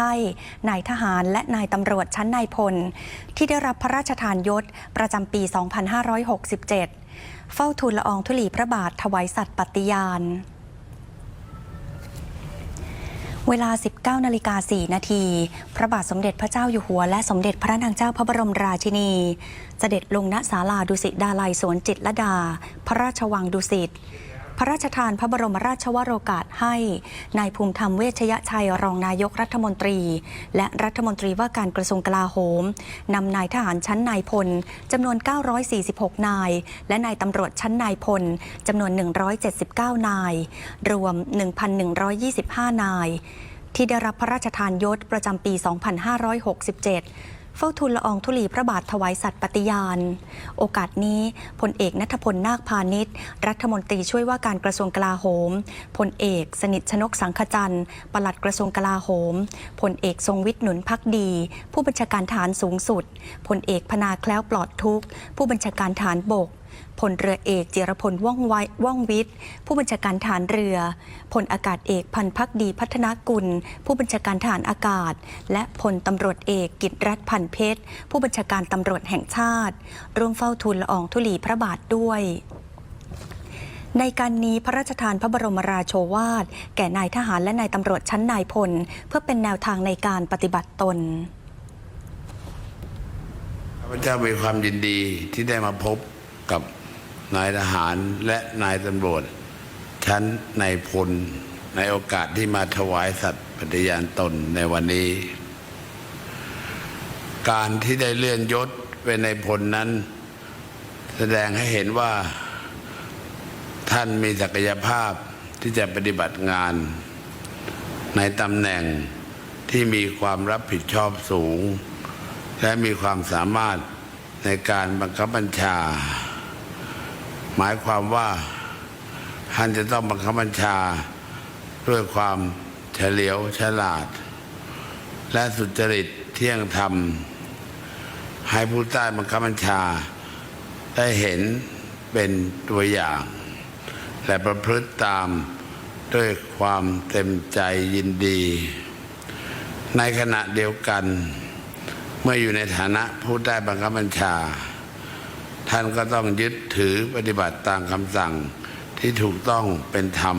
ให้นายทหารและนายตำรวจชั้นนายพล ที่ได้รับพระราชทานยศประจำปี 2567 เฝ้าทูลละอองธุลีพระบาทถวายสัตย์ปฏิญาณเวลา 19นาฬิกา4นาที พระบาทสมเด็จพระเจ้าอยู่หัว และสมเด็จพระนางเจ้าพระบรมราชินี เสด็จลงณศาลาดุสิตดาลัยสวนจิตรลดา พระราชวังดุสิต พระราชทานพระบรมราชวโรกาสให้นายภูมิธรรมเวชยชัยรองนายกรัฐมนตรี และรัฐมนตรีว่าการกระทรวงกลาโหมนำนายทหารชั้นนายพลจำนวน 946 นาย และนายตำรวจชั้นนายพลจำนวน 179 นาย รวม 1,125 นาย ที่ได้รับพระราชทานยศประจำปี 2567 เฝ้าทูลละอองธุลีพระบาทถวายสัตย์ปฏิญาณ โอกาสนี้พลเอกนัทพลนาคพาณิชย์ รัฐมนตรีช่วยว่าการกระทรวงกลาโหมพลเอก สนิทชนกสังขจันทร์ปลัดกระทรวงกลาโหมพลเอกทรงวิทย์หนุนพักดี ผู้บัญชาการฐานสูงสุดพลเอกพนาแคล้วปลอดทุกผู้บัญชาการฐานบก พลเรือเอกเจรพลว่องไวว่องวิทย์ ผู้บัญชาการฐานเรือ พลอากาศเอกพันพักดีพัฒนากุล ผู้บัญชาการฐานอากาศ และพลตำรวจเอกกิตรัฐพันเพชร ผู้บัญชาการตำรวจแห่งชาติ ร่วมเฝ้าทูลละอองธุลีพระบาทด้วยในการนี้พระราชทานพระบรมราโชวาท แก่นายทหารและนายตำรวจชั้นนายพล เพื่อเป็นแนวทางในการปฏิบัติตนข้าพเจ้ามีความยินดีที่ได้มาพบ กับนายทหารและนายตำรวจชั้นนายพลในโอกาสที่มาถวายสัตย์ปฏิญาณตนในวันนี้ การที่ได้เลื่อนยศเป็นนายพลนั้น แสดงให้เห็นว่าท่านมีศักยภาพที่จะปฏิบัติงาน ในตำแหน่งที่มีความรับผิดชอบสูง และมีความสามารถในการบังคับบัญชา หมายความว่าท่านจะต้องบังคับบัญชาด้วยความเฉลียวฉลาด และสุจริตเที่ยงธรรม ให้ผู้ใต้บังคับบัญชา ได้เห็นเป็นตัวอย่าง และประพฤติตามด้วยความเต็มใจยินดี ในขณะเดียวกัน เมื่ออยู่ในฐานะผู้ใต้บังคับบัญชา ท่านก็ต้องยึดถือปฏิบัติตามคำสั่งที่ถูกต้องเป็นธรรม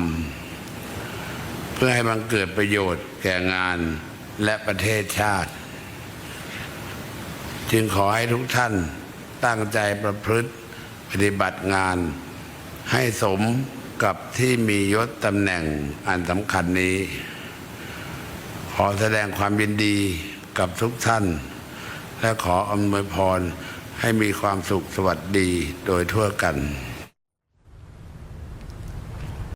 เพื่อให้บังเกิดประโยชน์แก่งานและประเทศชาติ จึงขอให้ทุกท่านตั้งใจประพฤติปฏิบัติงาน ให้สมกับที่มียศตำแหน่งอันสำคัญนี้ ขอแสดงความยินดีกับทุกท่าน และขออำนวยพร ให้มีความสุขสวัสดีโดยทั่วกัน